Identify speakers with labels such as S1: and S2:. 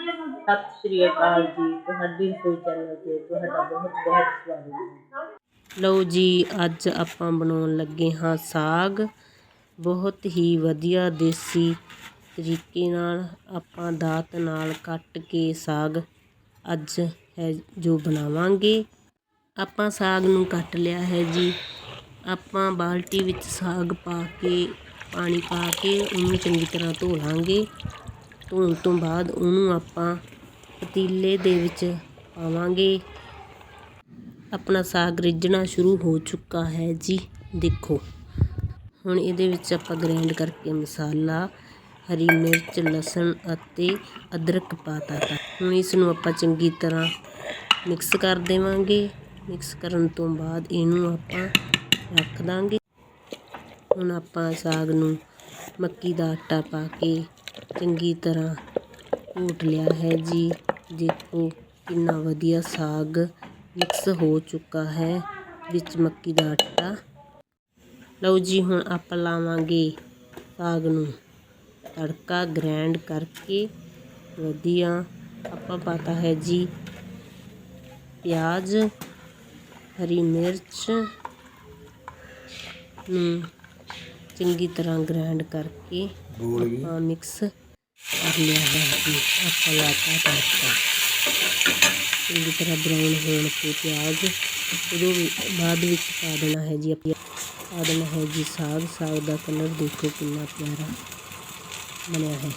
S1: ਸਤਿ ਸ਼੍ਰੀ ਅਕਾਲ ਜੀ। ਤੁਹਾਡੀ ਰਸੋਈ ਚੈਨਲ ਤੇ ਤੁਹਾਡਾ ਬਹੁਤ ਬਹੁਤ ਸਵਾਗਤ ਹੈ। ਲਓ ਜੀ, ਅੱਜ ਆਪਾਂ ਬਣਾਉਣ ਲੱਗੇ ਹਾਂ ਸਾਗ। ਬਹੁਤ ਹੀ ਵਧੀਆ ਦੇਸੀ ਤਰੀਕੇ ਨਾਲ ਆਪਾਂ ਦਾਤ ਨਾਲ ਕੱਟ ਕੇ ਸਾਗ ਅੱਜ ਹੈ ਜੋ ਬਣਾਵਾਂਗੇ। ਆਪਾਂ ਸਾਗ ਨੂੰ ਕੱਟ ਲਿਆ ਹੈ ਜੀ। ਆਪਾਂ ਬਾਲਟੀ ਵਿੱਚ ਸਾਗ ਪਾ ਕੇ, ਪਾਣੀ ਪਾ ਕੇ ਉਹਨੂੰ ਚੰਗੀ ਤਰ੍ਹਾਂ ਧੋ ਲਾਂਗੇ। ਧੋਣ ਤੋਂ ਬਾਅਦ ਉਹਨੂੰ ਆਪਾਂ ਪਤੀਲੇ ਦੇ ਵਿੱਚ ਪਾਵਾਂਗੇ। ਆਪਣਾ ਸਾਗ ਰਿੱਝਣਾ ਸ਼ੁਰੂ ਹੋ ਚੁੱਕਾ ਹੈ ਜੀ, ਦੇਖੋ। ਹੁਣ ਇਹਦੇ ਵਿੱਚ ਆਪਾਂ ਗ੍ਰਾਈਂਡ ਕਰਕੇ ਮਸਾਲਾ, ਹਰੀ ਮਿਰਚ, ਲਸਣ ਅਤੇ ਅਦਰਕ ਪਾਤਾ ਤਾ ਹੁਣ ਇਸ ਨੂੰ ਆਪਾਂ ਚੰਗੀ ਤਰ੍ਹਾਂ ਮਿਕਸ ਕਰ ਦੇਵਾਂਗੇ। ਮਿਕਸ ਕਰਨ ਤੋਂ ਬਾਅਦ ਇਹਨੂੰ ਆਪਾਂ ਰੱਖ ਦਾਂਗੇ। ਹੁਣ ਆਪਾਂ ਸਾਗ ਨੂੰ ਮੱਕੀ ਦਾ ਆਟਾ ਪਾ ਕੇ ਚੰਗੀ ਤਰ੍ਹਾਂ ਘੋਟ ਲਿਆ ਹੈ ਜੀ। ਦੇਖੋ ਕਿੰਨਾ ਵਧੀਆ ਸਾਗ ਮਿਕਸ ਹੋ ਚੁੱਕਾ ਹੈ ਵਿੱਚ ਮੱਕੀ ਦਾ ਆਟਾ। ਲਓ ਜੀ ਹੁਣ ਆਪਾਂ ਲਾਵਾਂਗੇ ਸਾਗ ਨੂੰ ਤੜਕਾ ਗ੍ਰੈਂਡ ਕਰਕੇ। ਵਧੀਆ ਆਪਾਂ ਪਾਤਾ ਹੈ ਜੀ ਪਿਆਜ਼ ਹਰੀ ਮਿਰਚ ਨੂੰ ਚੰਗੀ ਤਰ੍ਹਾਂ ਗ੍ਰਾਈਂਡ ਕਰਕੇ ਆਪਾਂ ਮਿਕਸ ਕਰ ਲਿਆ ਹੈ ਜੀ, ਆਪਾਂ ਲਾਤਾ ਤੜਕਾ ਚੰਗੀ ਤਰ੍ਹਾਂ ਬਰਾਊਨ ਹੋਣ ਤੇ ਪਿਆਜ਼ ਉਦੋਂ ਬਾਅਦ ਵਿੱਚ ਪਾ ਦੇਣਾ ਹੈ ਜੀ ਆਪਾਂ ਪਾ ਦੇਣਾ ਹੈ ਜੀ ਸਾਗ। ਸਾਗ ਦਾ ਕਲਰ ਦੇਖੋ ਕਿੰਨਾ ਪਿਆਰਾ ਬਣਿਆ ਹੈ।